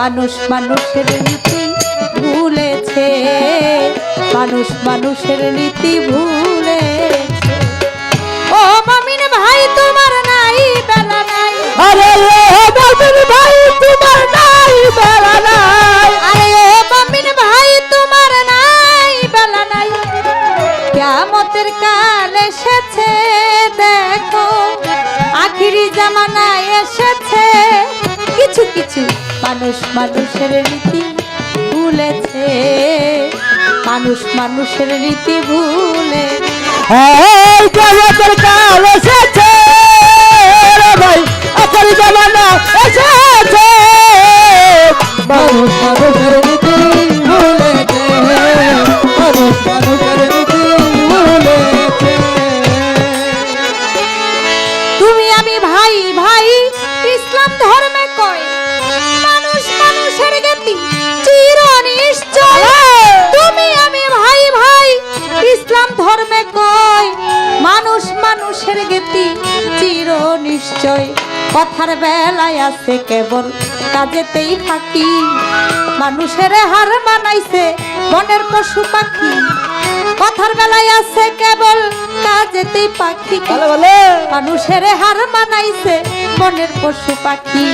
মানুষ মানুষের নীতি ভুলেছে, মানুষ মানুষের নীতি ভুলে ও মামিন ভাই, তোমার নাই, বেলা নাই। কিছু মানুষ মানুষের রীতি ভুলেছে। মানুষ মানুষের রীতি ভুলে। এসেছে। কাজেতেই ফাঁকি মানুষের হার মানাইছে বনের পশু পাখি। কথার বেলায় আছে কেবল কাজেতেই পাখি। মানুষের হার মানাইছে বনের পশু পাখি।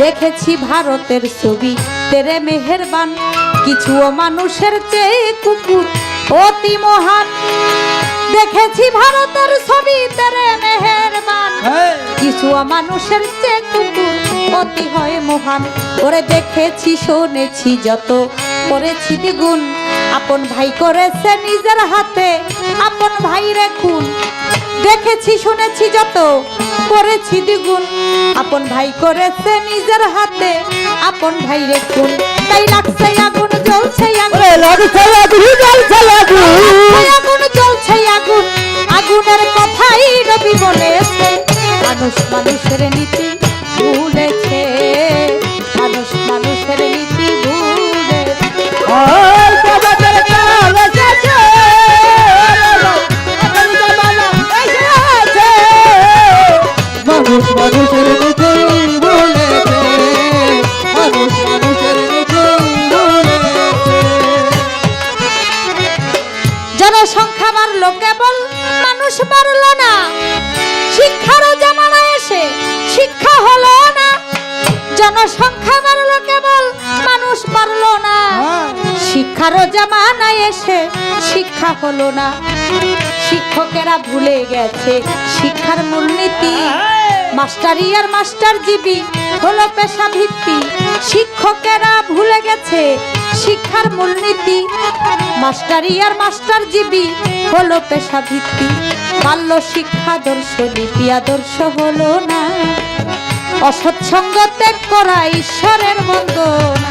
দেখেছি ভারতের ছবি তেরে মেহেরবান। কিছু মানুষের চেয়ে কুকুর অতি মহান। দেখেছি ভারতের ছবি তেরে মেহেরবান। কিছু মানুষের চেয়ে কুকুর অতি হয় মহান। ওরে দেখেছি শুনেছি যত করেছি দ্বিগুণ। আপন ভাই করেছে নিজের হাতে আপন ভাই রে খুন। দেখেছি শুনেছি যত করেছি দ্বিগুণ। আপন ভাই করেছে নিজের হাতে আপন ভাই রে খুন। তাই লাগছে আগুন জ্বলছে আগুন। লাগছে আগুন জ্বলছে আগুন। জ্বলছে আগুন। আগুনের কথাই রবি বলেছে। মানুষ মানুষের নীতি ভুলেছে শিক্ষকেরা ভুলে গেছে। শিক্ষার মূলনীতি, মাস্টারি আর মাস্টার জীবী হলো পেশা ভিত্তি শিক্ষকেরা ভুলে গেছে, শিক্ষার মূলনীতি, মাস্টারি আর মাস্টার জীবী হলো পেশা ভিত্তি বাল্য শিক্ষা দর্শ লিপি আদর্শ হলো না। অসৎসঙ্গ ত্যাগ করা ঈশ্বরের বন্দনা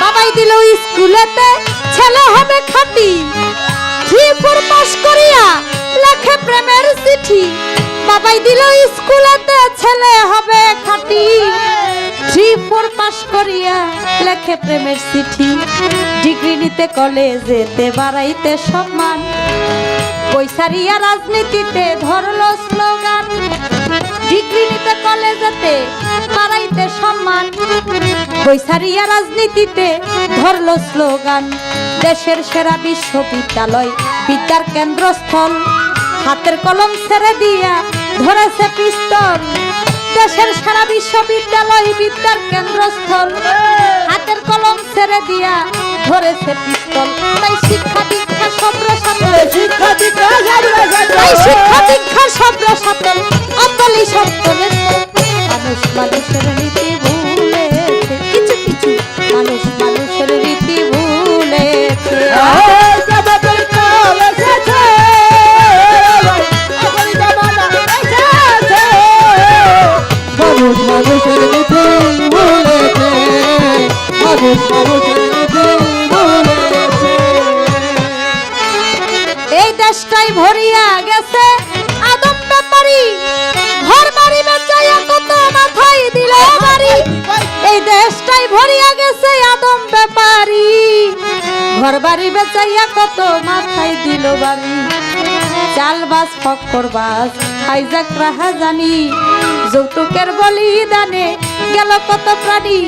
বাবাই দিল স্কুলেতে ছেলে হবে খাটি। থ্রি ফোর পাস করিয়া লেখে প্রেমের চিঠি। বাবাই দিল স্কুলেতে, ছেলে হবে খাটি। থ্রি ফোর পাস করিয়া লেখে প্রেমের চিঠি। ডিগ্রি নিতে কলেজেতে বাড়াইতে সম্মান। পয়সারিয়া রাজনীতিতে ধরলো স্লোগান। ডিগ্রি নিতে কলেজেতে বাড়াইতে সম্মান। বৈসারিয়া রাজনীতিতে ধরলো স্লোগান দেশের সেরা বিশ্ববিদ্যালয় বিদ্যার কেন্দ্রস্থল। হাতের কলম ছেড়ে দিয়া ধরেছে পিস্তল দেশের সেরা বিশ্ববিদ্যালয় বিদ্যার কেন্দ্রস্থল। হাতের কলম ছেড়ে দিয়া ধরেছে পিস্তল তাই শিক্ষা দীক্ষা সব সাথে শিক্ষা দীক্ষা তাই শিক্ষা দীক্ষা সব রসাতল অতলি সব মানুষ মানুষের দেশটাই ভরিয়া গেছে আদম ব্যাপারি। ঘর বাড়ি বেচাইয়া কত মাথায় দিল বাড়ি। চাল বাস, ফক্কর বাস হাইজাক রাহা জানি। যৌতুকের বলিদানে গেল কত প্রাণী।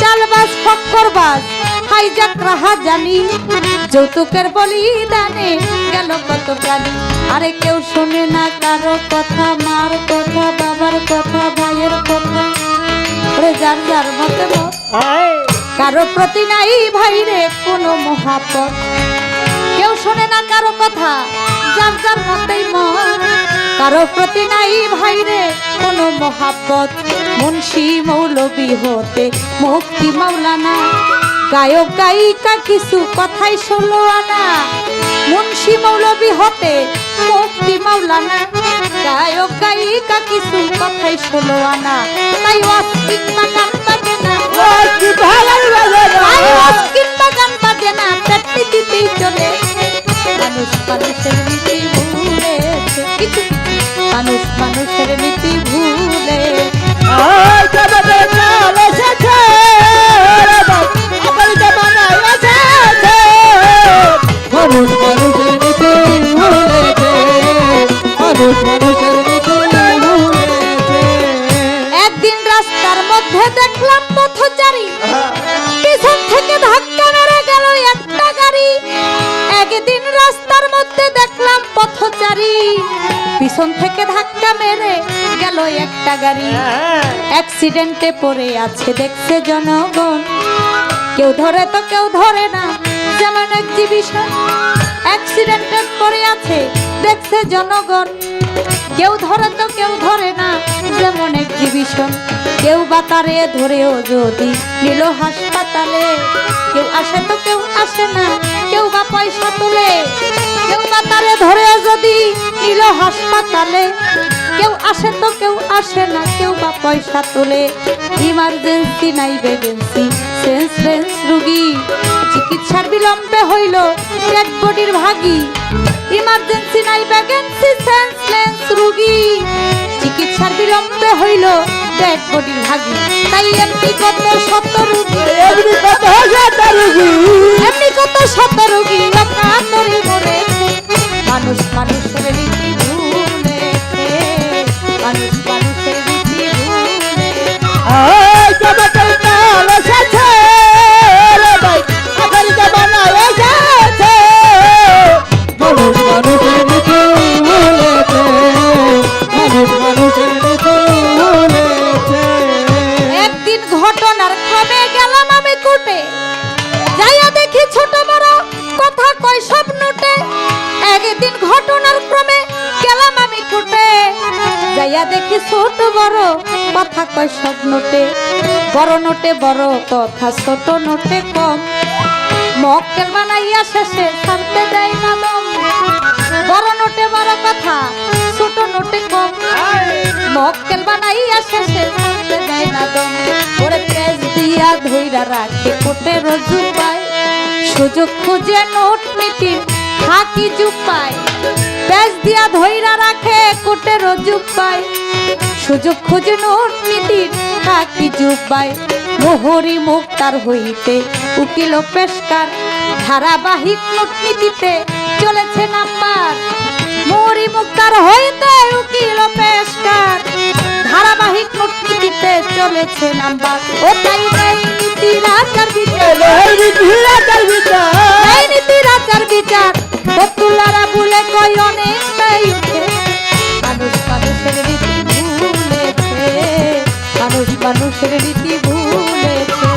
চালবাস ফক্করবাস হাইজাক রাহা জানি। যৌতুকের বলিদানে গেল কত প্রাণী। আরে কেউ শোনে না কারও কথা, মার কথা, বাবার কথা, ভাইয়ের কথা। যার যার মতে কারও প্রতি নাই ভাই রে কোনো মহাপত কেউ শোনে না কারও কথা যার যার মতেই মন। কারও প্রতি নাই ভাই রে কোনো মহাপত মুন্সি মৌলবি হতে মুক্তি মাওলানা গায়ক গায়িকা কিছু কথাই ষোলো আনা। মুন্সি মৌলবি হতে মুক্তি মাওলানা গায়ক গায়িকা কিছু কথাই ষোলো আনা। তাই অস্তিক বাগান বাজে না। অস্কিন বাগান বাজে না। পেটনি দিতেই চলে। মানুষ মানুষের পিছন থেকে ধাক্কা মেরে গেল একটা গাড়ি। অ্যাক্সিডেন্টে পড়ে আছে দেখছে জনগণ। কেউ ধরে তো কেউ ধরে না যেমন এক্সিবিশন অ্যাক্সিডেন্টে পড়ে আছে দেখছে জনগণ। কেউ ধরে তো কেউ ধরে না যেমন এক্সিবিশন কেউ বা তারে ধরেও যদি নিল হাসপাতালে কেউ আসে তো কেউ আসে না। কেউ বা পয়সা তুলে কেউ বা তারে ধরেও যদি নিল হাসপাতালে। কেউ আসে তো কেউ আসে না কেউ বা পয়সা তোলে। ইমার্জেন্সি নাই ভ্যাকেন্সি সেন্সলেস রুগী। চিকিৎসার বিলম্বে হইল ডেড বডির ভাগী। ইমার্জেন্সি নাই ভ্যাকেন্সি সেন্সলেস রুগী। চিকিৎসার বিলম্বে হইল ভাগী। তাই এমনি কত শত রুগী। এমনি কত শত রুগী। এমনি কত শত রুগী অকাতরে মরে মানুষ মানুষের রীতি ভুলেছে মানুষ মানুষের রীতি নোটে বড় কথা, ছোট নোটে কম। মক্কেল বানাইয়া শেষে ছাড়তে দেয় না দম। বড় নোটে বড় কথা, ছোট নোটে কম। মক্কেল বানাইয়া শেষে থাকতে দেয় না দম। ওরে পেজ দিয়া ধইরা রাখে কোটে রজু পায়। সুযোগ খুঁজে নোট নীতি ফাঁকি চুপায় পেজ দিয়া ধইরা রাখে কোটে রজু পায়। সুযোগ খুঁজে নোট চুপায় মোহরি মুক্তার হইতে উকিল পেশকার ধারাবাহিক নোট নীতিতে চলেছে নাম্বার। মরি মুক্তার হইতে উকিল পেশকার ধারাবাহিক কূটনীতিতে চলেছে নাম্বার। ও তাই নেই নীতি রাজার বিচার। তার বিচার। নেই নীতি রাজার বিচার। ও তুলারা বলে কয় অনেক তাই উঠে মানুষ মানুষের রীতি ভুলেছে। মানুষ মানুষের রীতি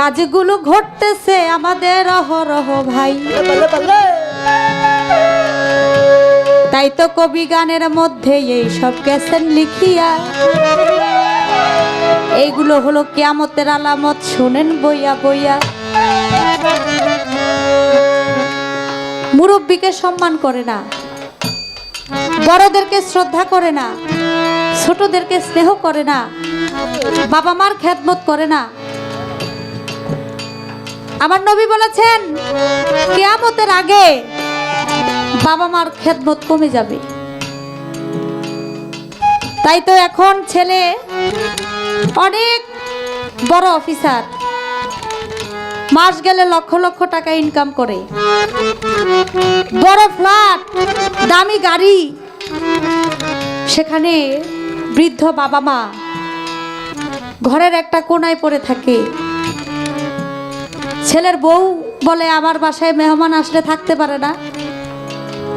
কাজগুলো ঘটতেছে আমাদের অহরহ ভাই। তাই তো কবি গানের মধ্যে এই সব গেছেন লিখিয়া। এইগুলো হলো কিয়ামতের আলামত, শুনেন বইয়া বইয়া। মুরব্বীকে সম্মান করে না, বড়দেরকে শ্রদ্ধা করে না, ছোটদেরকে স্নেহ করে না, বাবা মার খেদমত করে না আমার নবী বলেছেন, কেয়ামতের আগে বাবা মার খেদমত কমে যাবে। তাই তো এখন ছেলে অনেক বড় অফিসার, মাস গেলে লক্ষ লক্ষ টাকা ইনকাম করে। বড় ফ্ল্যাট, দামি গাড়ি, সেখানে বৃদ্ধ বাবা মা ঘরের একটা কোনায় পড়ে থাকে। ছেলের বউ বলে আমার বাসায় মেহমান আসলে থাকতে পারে না।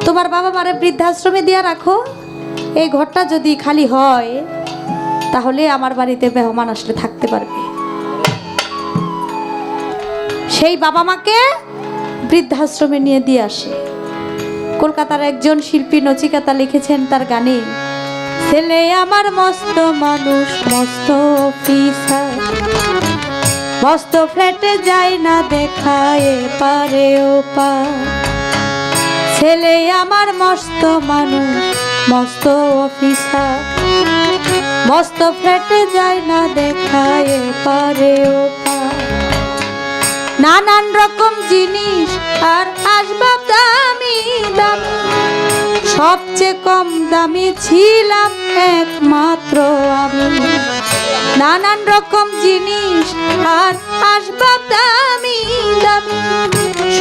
তোমার বাবা মারে বৃদ্ধাশ্রমে দিয়ে রাখো, এই ঘরটা যদি খালি হয়, তাহলে আমার বাড়িতে মেহমান আসলে থাকতে পারবে। সেই বাবা মাকে বৃদ্ধাশ্রমে নিয়ে দিয়ে আসে। কলকাতার একজন শিল্পী নচিকাতা লিখেছেন তার গানে, ছেলে আমার মস্ত মানুষ, মস্ত অফিসার মস্ত ফ্ল্যাটে যায় না দেখায় পারে ও পা। ছেলে আমার মস্ত মানুষ, মস্ত অফিসার। মস্ত ফ্ল্যাটে যায় না দেখায় পারে ও পা। নানান রকম জিনিস আর আসবাব দামি দামি। সবচেয়ে কম দামি ছিলাম একমাত্র আমি। নানান রকম জিনিস, আর আসবাব দামি দামি।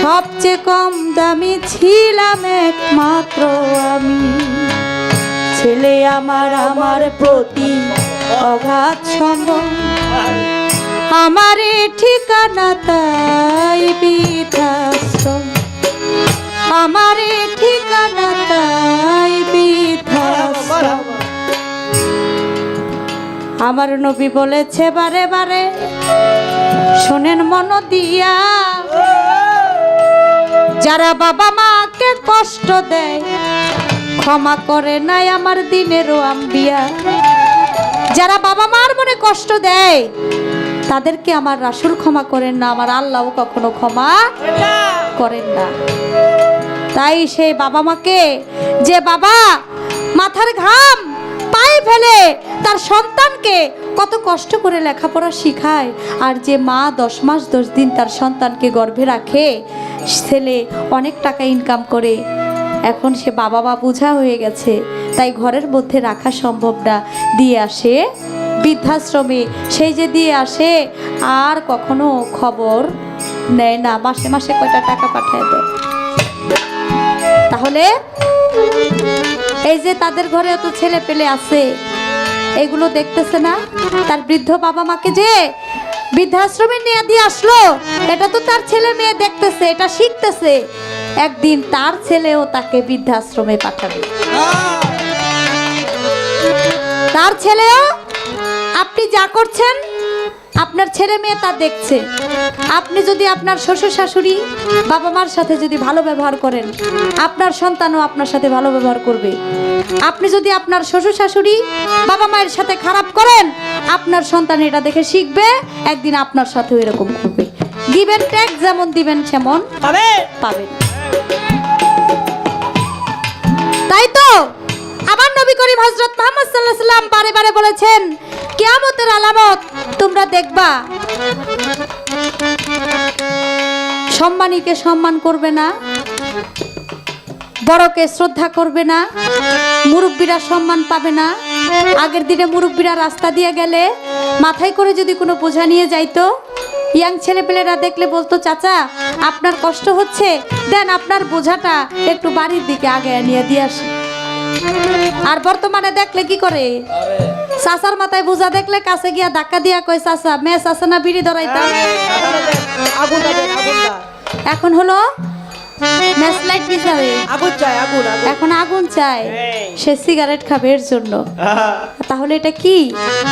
সবচেয়ে কম দামি ছিলাম একমাত্র আমি। ছেলে আমার আমার প্রতি অগাধ সম্ভব আমার ঠিকানা তাই বৃদ্ধাশ্রম। আমারে আমার নবী বলেছে, বারে বারে। শোনেন মন দিয়া। যারা বাবা মাকে কষ্ট দেয়, ক্ষমা করে নাই আমার দিনেরও আম্বিয়া। যারা বাবা মার মনে কষ্ট দেয়, তাদেরকে আমার রাসুল ক্ষমা করেন না, আমার আল্লাহও কখনো ক্ষমা করেন না। তাই সেই বাবা মাকে যে বাবা, মাথার ঘাম পায়ে ফেলে তার সন্তানকে কত কষ্ট করে লেখাপড়া শিখায়। আর যে মা দশ মাস দশ দিন তার সন্তানকে গর্ভে রাখে, ছেলে অনেক টাকা ইনকাম করে। এখন সে বাবা মা বোঝা হয়ে গেছে, তাই ঘরের মধ্যে রাখা সম্ভব না। দিয়ে আসে বৃদ্ধাশ্রমে। সেই যে দিয়ে আসে, আর কখনো খবর নেয় না। মাসে মাসে কয়টা টাকা পাঠায় দেয়। তাহলে এই যে তাদের ঘরে এত ছেলে পেলে আছে এগুলো দেখতেছে না? তার বৃদ্ধ বাবা মাকে যে বৃদ্ধাশ্রমে নিয়ে দিয়ে আসলো এটা তো তার ছেলে মেয়ে দেখতেছে এটা শিখতেছে। একদিন তার ছেলেও তাকে বৃদ্ধাশ্রমে পাঠাবে। তার ছেলেও আপনি যা করছেন আপনার ছেলে মেয়ে তা দেখছে। আপনি যদি আপনার শ্বশুর শাশুড়ি বাবা মার সাথে যদি ভালো ব্যবহার করেন আপনার সন্তানও আপনার সাথে ভালো ব্যবহার করবে। আপনি যদি আপনার শ্বশুর শাশুড়ি বাবা মায়ের সাথে খারাপ করেন আপনার সন্তান এটা দেখে শিখবে একদিন আপনার সাথেও এরকম করবে। দিবেন ট্যাক্স যেমন দিবেন সেমন পাবে। পাবেন। তাই তো? আমার নবী করিম হজরত মোহাম্মদ সাল্লাহ সাল্লাম বারে বারে বলেছেন কিয়ামতের আলামত তোমরা দেখবা। সম্মানীকে সম্মান করবে না, বড়কে শ্রদ্ধা করবে না, মুরব্বীরা সম্মান পাবে না। আগের দিনে মুরব্বীরা রাস্তা দিয়ে গেলে মাথায় করে যদি কোনো বোঝা নিয়ে যাইতো, ইয়াং ছেলেপেলেরা দেখলে বলতো, চাচা, আপনার কষ্ট হচ্ছে, দেন আপনার বোঝাটা একটু বাড়ির দিকে আগে নিয়ে দিয়ে আসি। আর বর্তমানে দেখলে কি করে? চাচার মাথায় বোঝা দেখলে কাছে গিয়া ধাক্কা দিয়া কয় চাচা মে চাচা না বিড়ি ধরাইতাম? এখন হলো ম্যাচ বিচারে আগুন চাই আগুন আগুন। এখন আগুন চায় সে সিগারেট খাবে এর জন্য। তাহলে এটা কি?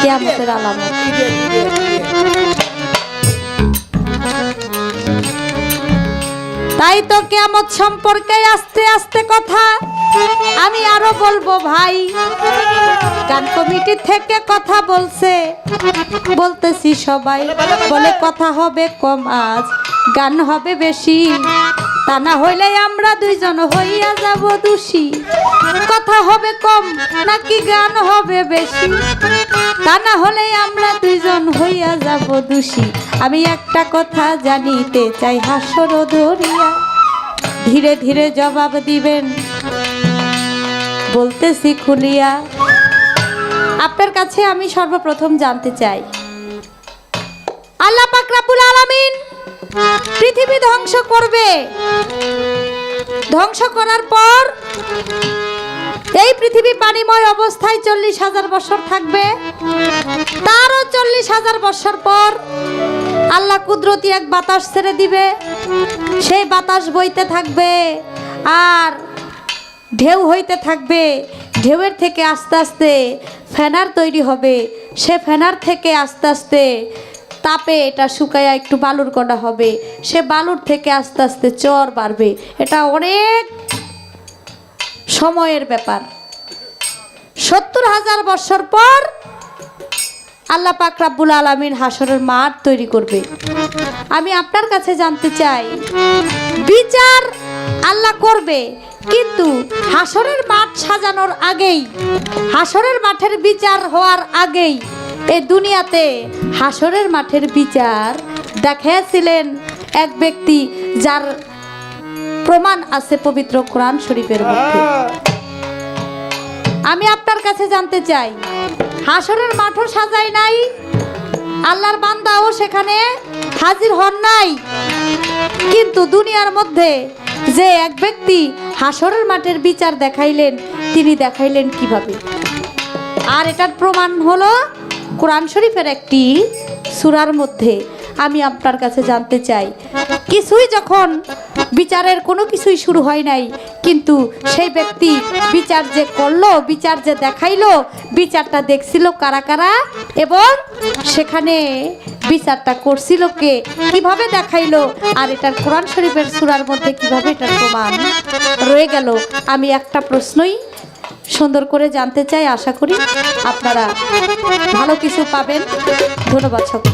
কেয়ামতের আলামত। তাই তো কেয়ামত সম্পর্কে আস্তে আস্তে কথা। আরও বলব ভাই গান কমিটি থেকে কথা বলছে। বলতেছি সবাই বলে কথা হবে কম আজ গান হবে বেশি। তা না হইলে আমরা দুইজন হইয়া যাব দোষী। কথা হবে কম নাকি গান হবে বেশি? তা না হলে আমরা দুইজন হইয়া যাব দোষী। আমি একটা কথা জানিতে চাই হাসর দরিয়া। ধীরে ধীরে জবাব দিবেন বলতেছি খুলিয়া আপনার কাছে আমি সর্বপ্রথম জানতে চাই। আল্লাহ পাক রাব্বুল আলামিন পৃথিবী ধ্বংস করবে। ধ্বংস করার পর এই পৃথিবী পানিময় অবস্থায় চল্লিশ হাজার বছর থাকবে। তারও চল্লিশ হাজার বছর পর আল্লাহ কুদরতি এক বাতাস ছেড়ে দিবে। সেই বাতাস বইতে থাকবে। আর ঢেউ হইতে থাকবে, ঢেউয়ের থেকে আস্তে আস্তে ফেনার তৈরি হবে। সে ফেনার থেকে আস্তে আস্তে তাপে এটা শুকায়া একটু বালুর কণা হবে। সে বালুর থেকে আস্তে আস্তে চর বাড়বে। এটা অনেক সময়ের ব্যাপার। সত্তর হাজার বছর পর আল্লাহ পাক রাব্বুল আলমিন হাসরের মাঠ তৈরি করবে। আমি আপনার কাছে জানতে চাই, বিচার আল্লাহ করবে। কিন্তু হাসরের মাঠ সাজানোর আগেই, হাসরের মাঠের বিচার হওয়ার আগেই এই দুনিয়াতে হাসরের মাঠের বিচার দেখিয়েছিলেন এক ব্যক্তি যার প্রমাণ আছে পবিত্র কোরআন শরীফের মধ্যে। আমি আপনার কাছে জানতে চাই, হাসরের মাঠও সাজাই নাই, আল্লাহর বান্দাও সেখানে হাজির হন নাই। কিন্তু দুনিয়ার মধ্যে যে এক ব্যক্তি হাসরের মাঠের বিচার দেখাইলেন, তিনি দেখাইলেন কীভাবে? আর এটার প্রমাণ হলো কোরআন শরীফের একটি সুরার মধ্যে। আমি আপনার কাছে জানতে চাই, কিছুই যখন বিচারের কোনো কিছুই শুরু হয় নাই, কিন্তু সেই ব্যক্তি বিচার যে করল, বিচার যে দেখাইলো, বিচারটা দেখছিল কারা কারা? এবং সেখানে বিচারটা করছিল কে? কীভাবে দেখাইলো? আর এটার কোরআন শরীফের সুরার মধ্যে কীভাবে এটার প্রমাণ? রয়ে গেল। আমি একটা প্রশ্নই সুন্দর করে জানতে চাই, আশা করি আপনারা ভালো কিছু পাবেন। ধন্যবাদ সকল